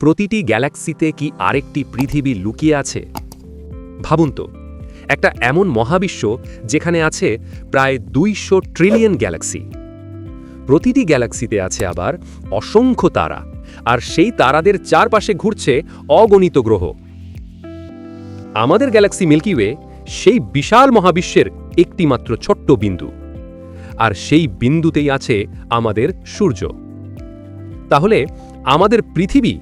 প্রতিটি গ্যালাক্সিতে কি আরেকটি পৃথিবী লুকিয়ে আছে? ভাবুন তো, একটা এমন মহাবিশ্ব যেখানে আছে প্রায় দুইশো ট্রিলিয়ন গ্যালাক্সি প্রতিটি গ্যালাক্সিতে আছে আবার অসংখ্য তারা, আর সেই তারাদের চারপাশে ঘুরছে অগণিত গ্রহ। আমাদের গ্যালাক্সি মিল্কি ওয়ে সেই বিশাল মহাবিশ্বের একটিমাত্র ছোট্ট বিন্দু, আর সেই বিন্দুতেই আছে আমাদের সূর্য। তাহলে আমাদের পৃথিবী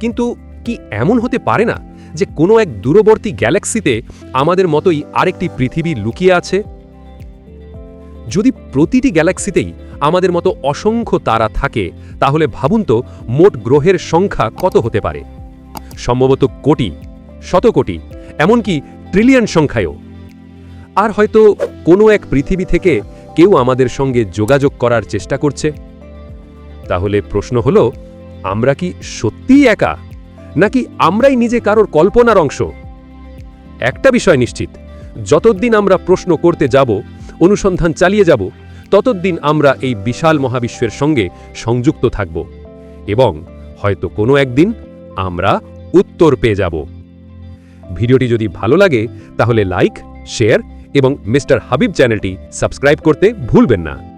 কিন্তু কি এমন হতে পারে না যে কোনো এক দূরবর্তী গ্যালাক্সিতে আমাদের মতোই আরেকটি পৃথিবী লুকিয়ে আছে? যদি প্রতিটি গ্যালাক্সিতেই আমাদের মতো অসংখ্য তারা থাকে, তাহলে ভাবুন তো মোট গ্রহের সংখ্যা কত হতে পারে? সম্ভবত কোটি শত কোটি এমনকি ট্রিলিয়ন সংখ্যায়ও। আর হয়তো কোনো এক পৃথিবী থেকে কেউ আমাদের সঙ্গে যোগাযোগ করার চেষ্টা করছে? তাহলে প্রশ্ন হলো আমরা কি সত্যিই একা? নাকি আমরাই নিজে কারোর কল্পনার অংশ? একটা বিষয় নিশ্চিত, যতদিন আমরা প্রশ্ন করতে যাব, অনুসন্ধান চালিয়ে যাব, ততদিন আমরা এই বিশাল মহাবিশ্বের সঙ্গে সংযুক্ত থাকব এবং হয়তো কোনো একদিন আমরা উত্তর পেয়ে যাব। ভিডিওটি যদি ভালো লাগে, তাহলে লাইক, শেয়ার এবং মিস্টার হাবিব চ্যানেলটি সাবস্ক্রাইব করতে ভুলবেন না।